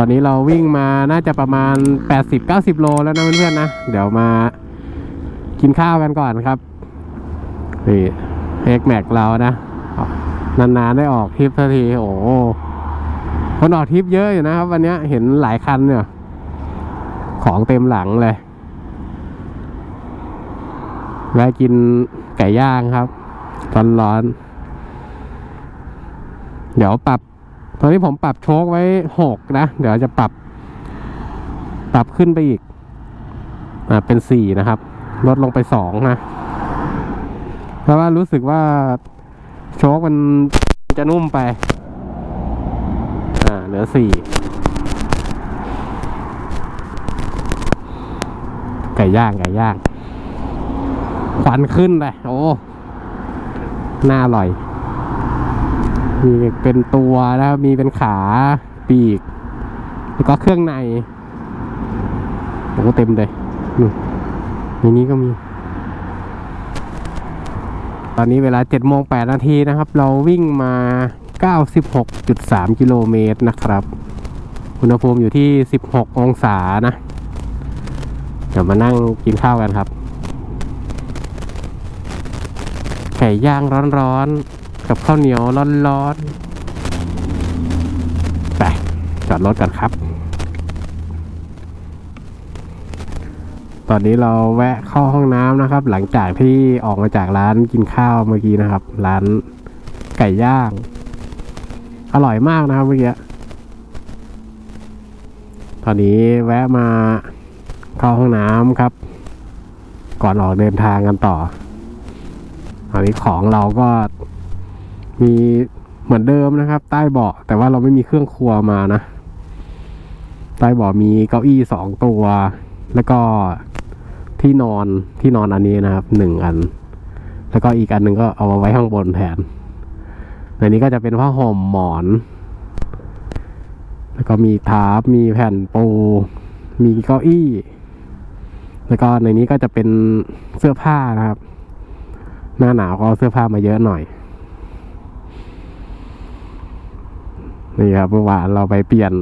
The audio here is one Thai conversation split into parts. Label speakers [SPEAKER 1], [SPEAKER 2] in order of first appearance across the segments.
[SPEAKER 1] ตอนนี้เราวิ่งมาน่าจะประมาณ 80-90 โลแล้วนะเพื่อนๆนะ เดี๋ยวมากินข้าวกันก่อนครับนี่เอ็กแม็กเรานะนานๆได้ออกทริปสักทีโอ้คนออกทริปเยอะอยู่นะครับ วันนี้เห็นหลายคันเนี่ย ของเต็มหลังเลยแวะกินไก่ย่างครับร้อนๆเดี๋ยวปรับ ตอนนี้ผมปรับโชคไว้หกนะ เดี๋ยวจะปรับ ปรับขึ้นไปอีก อ่าเป็นสี่นะครับ ลดลงไปสองนะ เพราะว่ารู้สึกว่าโชคมันจะนุ่มไป อ่า เหลือสี่ไก่ย่างไก่ย่างควันขึ้นเลยโอ้ น่าอร่อย มีเป็นตัวนะครับมีเป็นขาปีก แล้วก็เครื่องในโอ้เต็มเลยนู่นในนี้ก็มี ตอนนี้เวลา7โมง8นาทีนะครับ เราวิ่งมา 96.3 กิโลเมตรนะครับ อุณหภูมิอยู่ที่ 16 องศานะ เดี๋ยวมานั่งกินข้าวกันครับไก่ย่างร้อนๆ กับข้าวเหนียวร้อนๆไปจอดรถกันครับ ตอนนี้เราแวะเข้าห้องน้ำนะครับ หลังจากที่ออกมาจากร้านกินข้าวเมื่อกี้นะครับ ร้านไก่ย่าง อร่อยมากนะครับเมื่อกี้ตอนนี้แวะมาเข้าห้องน้ำครับ ก่อนออกเดินทางกันต่อตอนนี้ของเราก็ มีเหมือนเดิมนะครับ ใต้เบาะแต่ว่าเราไม่มีเครื่องครัวมานะ ใต้เบาะมีเก้าอี้สองตัว แล้วก็ที่นอนที่นอนอันนี้นะครับหนึ่งอัน แล้วก็อีกอันหนึ่งก็เอาไว้ข้างบนแทนในนี้ก็จะเป็นผ้าห่มหมอน แล้วก็มีทาร์ปมีแผ่นปู มีเก้าอี้ แล้วก็ในนี้ก็จะเป็นเสื้อผ้านะครับ หน้าหนาวก็เอาเสื้อผ้ามาเยอะหน่อย นี่ครับเมื่อวานเราไปเปลี่ยน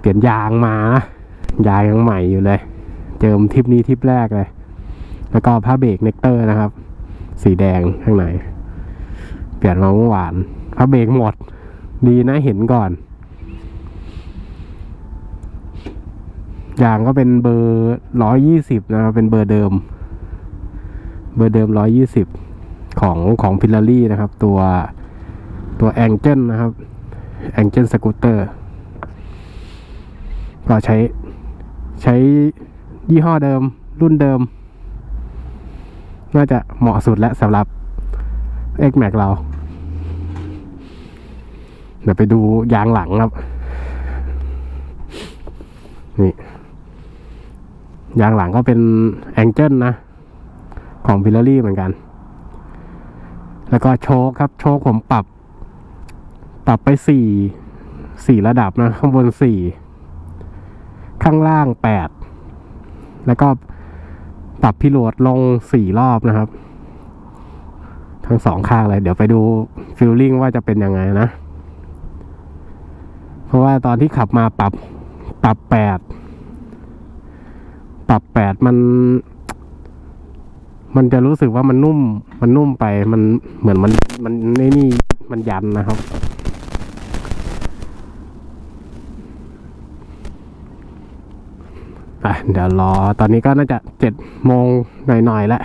[SPEAKER 1] เปลี่ยนยางมานะยางยังใหม่อยู่เลย เจิมทริปนี้ทริปแรกเลย แล้วก็ผ้าเบรกเนกเตอร์นะครับ สีแดงข้างในเปลี่ยนมาเมื่อวานผ้าเบรกหมด ดีนะเห็นก่อนยางก็เป็นเบอร์ร้อยยี่สิบนะครับเป็นเบอร์เดิม เบอร์เดิมร้อยยี่สิบของของพิลลารี่นะครับ ตัวตัวแองเจิลนะครับ แองเจิลสกูตเตอร์ก็ใช้ใช้ยี่ห้อเดิม รุ่นเดิม น่าจะเหมาะสุดแล้วสำหรับ X Max เรา เดี๋ยวไปดูยางหลังครับ นี่ ยางหลังก็เป็นแองเจิลนะ ของพิลลารี่เหมือนกัน แล้วก็โชคครับ โชคผมปรับ ปรับไปสี่สี่ระดับนะ ข้างบนสี่ข้างล่างแปดแล้วก็ปรับพิโหลดลงสี่รอบนะครับ ทั้งสองข้างเลย เดี๋ยวไปดูฟิลลิ่งว่าจะเป็นยังไงนะ เพราะว่าตอนที่ขับมาปรับปรับแปดปรับแปดมัน มันจะรู้สึกว่ามันนุ่ม มันนุ่มไปมันเหมือนมันมันในนี่มันยันนะครับ อะเดี๋ยวรอตอนนี้ก็น่าจะเจ็ดโมงหน่อยๆแล้ว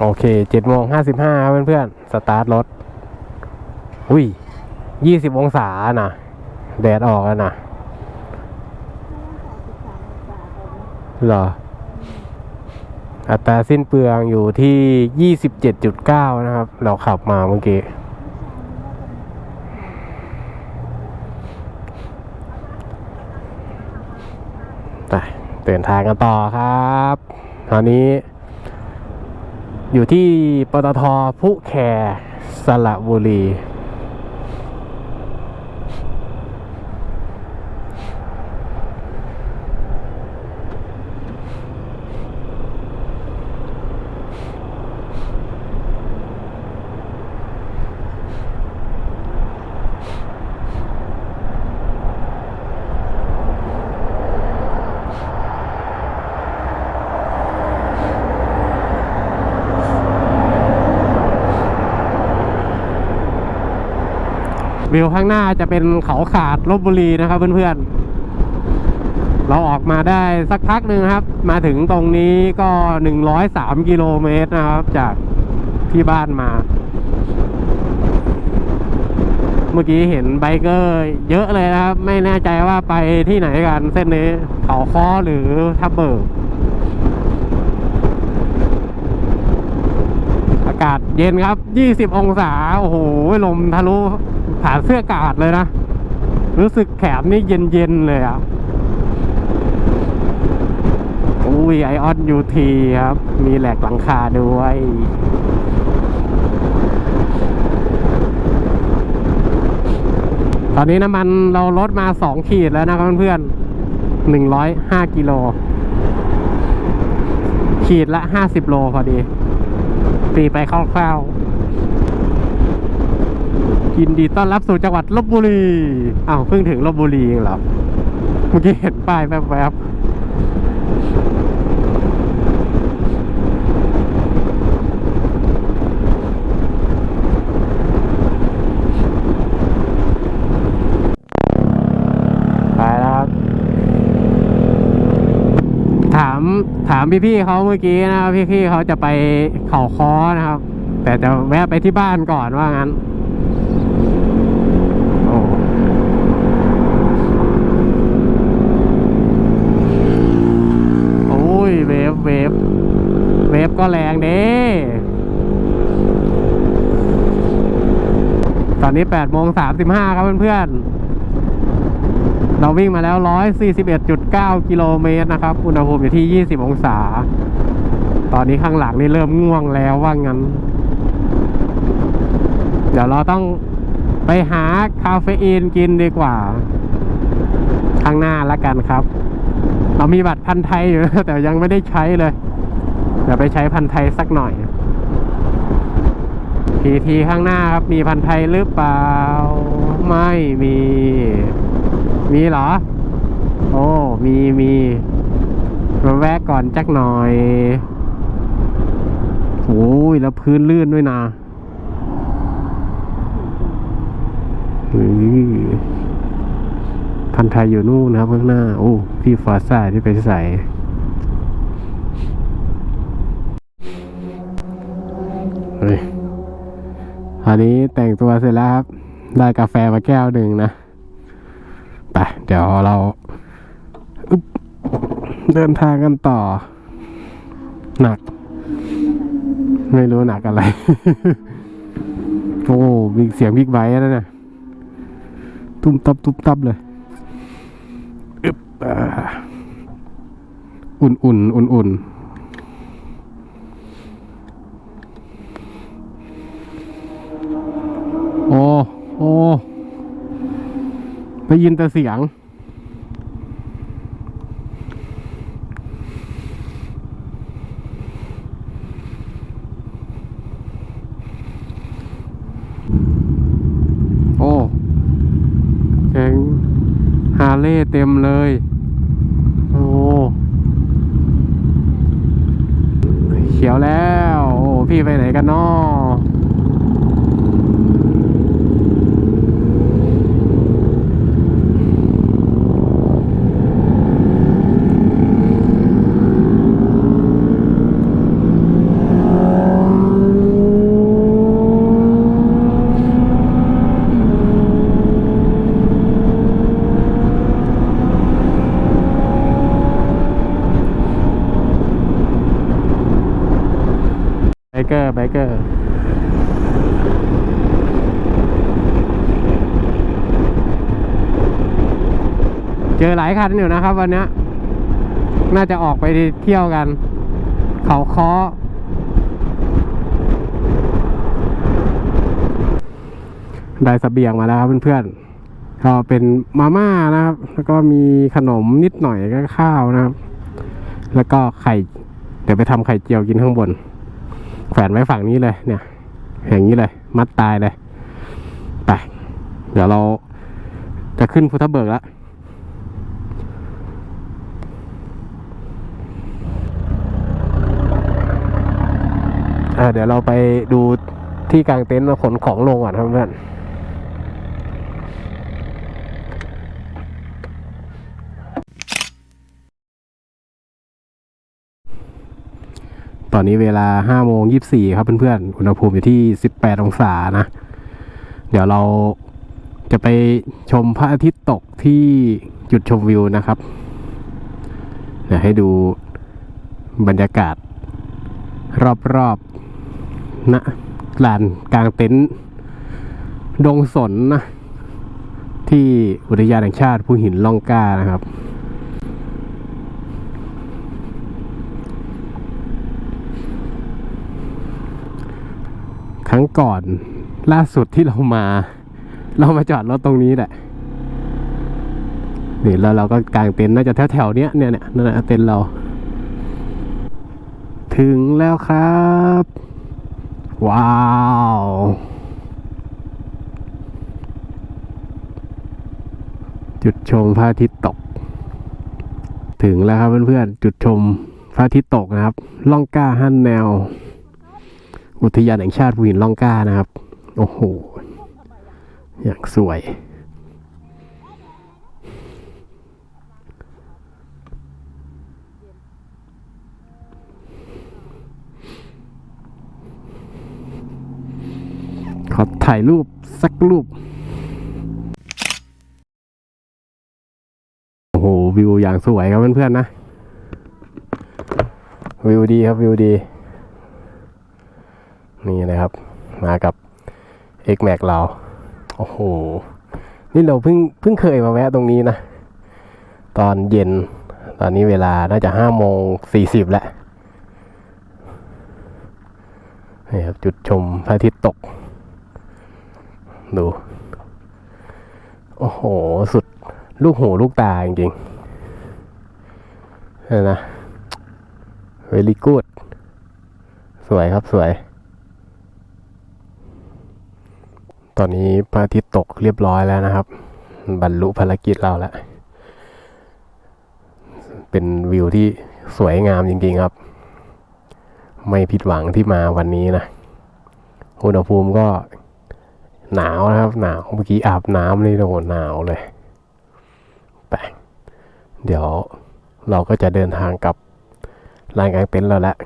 [SPEAKER 1] โอเคเจ็ดโมงห้าสิบห้าเพื่อนๆ สตาร์ทรถ อุ้ยยี่สิบองศานะแดดออกแล้วนะเหรอ อัตราสิ้นเปลืองอยู่ที่ยี่สิบเจ็ดจุดเก้านะครับ เราขับมาเมื่อกี้ ไป เดินทางกันต่อครับ ตอนนี้ อยู่ที่ปตทผู้แคสระบุรี วิวข้างหน้าจะเป็นเขาขาดลบบุรีนะครับเพื่อนๆ เราออกมาได้สักพักหนึ่งครับ มาถึงตรงนี้ก็หนึ่งร้อยสามกิโลเมตรนะครับ จากที่บ้านมา เมื่อกี้เห็นไบเกอร์เยอะเลยนะครับ ไม่แน่ใจว่าไปที่ไหนกันเส้นนี้ เขาค้อหรือทับเบิกอากาศเย็นครับ 20 องศา โอ้โห ลมทะลุ ผ่านเสื้อกาดเลยนะ รู้สึกแขนนี่เย็นๆเลยอะอุ้ยไอออนยูทีครับ มีแหลกหลังคาด้วยตอนนี้น้ำมันเราลดมา 2 ขีดแล้วนะครับเพื่อนๆ105 กิโล ขีดละ 50 โลพอดี ตีไปคร่าวๆ ยินดีต้อนรับสู่จังหวัดลบบุรีอ้าวเพิ่งถึงลบบุรีเองเหรอ เมื่อกี้เห็นป้ายแวบๆไปแล้วครับถามถามพี่ๆเขาเมื่อกี้นะครับพี่ๆเขาจะไปเขาค้อนะครับ แต่จะแวะไปที่บ้านก่อนว่างั้น โอ้โอ้ยเว ฟ เวฟก็แรงเด้ตอนนี้8โมง35 ครับเพื่อนๆ เราวิ่งมาแล้ว 141.9 กิโลเมตรนะครับ อุณหภูมิอยู่ที่ 20 องศา ตอนนี้ข้างหลังนี่เริ่มง่วงแล้วว่างั้น เดี๋ยวเราต้องไปหาคาเฟอีนกินดีกว่า ข้างหน้าละกันครับ เรามีบัตรพันไทยอยู่นะแต่ยังไม่ได้ใช้เลยเดี๋ยวไปใช้พันไทยสักหน่อยทีทีข้างหน้าครับ มีพันไทยหรือเปล่า ไม่มี มีเหรอ โอ้ มีมีมาแวะก่อนจักหน่อยโอ้ยแล้วพื้นลื่นด้วยนะ ทันไทยอยู่นู่นนะครับข้างหน้า โอ้พี่ฟอซ่าที่ไปใส่เฮ้ยอันนี้แต่งตัวเสร็จแล้วครับ ได้กาแฟมาแก้วหนึ่งนะไปเดี๋ยวเรา เดินทางกันต่อ หนัก ไม่รู้หนักอะไร โอ้ มีเสียงบิ๊กไบค์แล้วนะตุ้มตับตุ้มตับเลย อุ่นอุ่นอุ่นอุ่นโอ้โอ้ได้ยินแต่เสียง โอ้แข็งฮาเล่เต็มเลย โอ้ เขียวแล้ว โอ้พี่ไปไหนกันนาะ เกอร์ไบเกอร์เจอหลายคันอยู่นะครับ วันนี้น่าจะออกไปเที่ยวกัน เขาค้อได้เสบียงมาแล้วครับเพื่อนๆก็เป็นมาม่านะครับ แล้วก็มีขนมนิดหน่อยก็ข้าวนะครับ แล้วก็ไข่ เดี๋ยวไปทำไข่เจียวกินข้างบน แฝนไว้ฝั่งนี้เลยเนี่ย อย่างนี้เลย มัดตายเลยไปเดี๋ยวเราจะขึ้นพุทธเบิกแล้วอ่าเดี๋ยวเราไปดูที่กลางเต็นท์มาขนของลงก่อนครับเพื่อน อนนี้เวลาห้าโมงยี่สี่ครับเพื่อนๆ อุณหภูมิอยู่ที่สิบแปดองศานะ เดี๋ยวเราจะไปชมพระอาทิตย์ตกที่จุดชมวิวนะครับเดี๋ยวให้ดูบรรยากาศ รอบๆนะลานกลางเต็นท์ดงสนนะที่อุทยานแห่งชาติภูหินล่องกล้านะครับ ค รั้งก่อนล่าสุดที่เรามา เรามาจอดรถตรงนี้แหละนี่แล้วเราก็กางเต็นท์น่าจะแถวๆเนี้ยเนี่ยเนี่ยนั่นแหละเต็นท์เรา ถึงแล้วครับ ว้าวจุดชมพระอาทิตย์ตก ถึงแล้วครับเพื่อนๆ จุดชมพระอาทิตย์ตกนะครับ ล่องกล้าฮั่นแนว อุทยานแห่งชาติภูหินล่องก้านะครับ โอ้โห อย่างสวย ขอถ่ายรูปสักรูป โอ้โห วิวอย่างสวยครับเพื่อนๆนะ วิวดีครับวิวดี นี่นะครับ มากับ X Max เรา โอ้โห นี่เราเพิ่งเพิ่งเคยมาแวะตรงนี้นะ ตอนเย็น ตอนนี้เวลาน่าจะห้าโมงสี่สิบแล้วนี่ครับจุดชมพระอาทิตย์ตก ดู โอ้โห สุดลูกหูลูกตาจริงๆนี่นะ very good สวยครับสวย ตอนนี้พระอาทิตย์ตกเรียบร้อยแล้วนะครับ บรรลุภารกิจเราแล้ว เป็นวิวที่สวยงามจริงๆครับ ไม่ผิดหวังที่มาวันนี้นะ อุณหภูมิก็หนาวนะครับ หนาวเมื่อกี้อาบน้ำนี่โอ้โหหนาวเลยไปเดี๋ยวเราก็จะเดินทางกับลานกลางเต็นท์เราแล้ว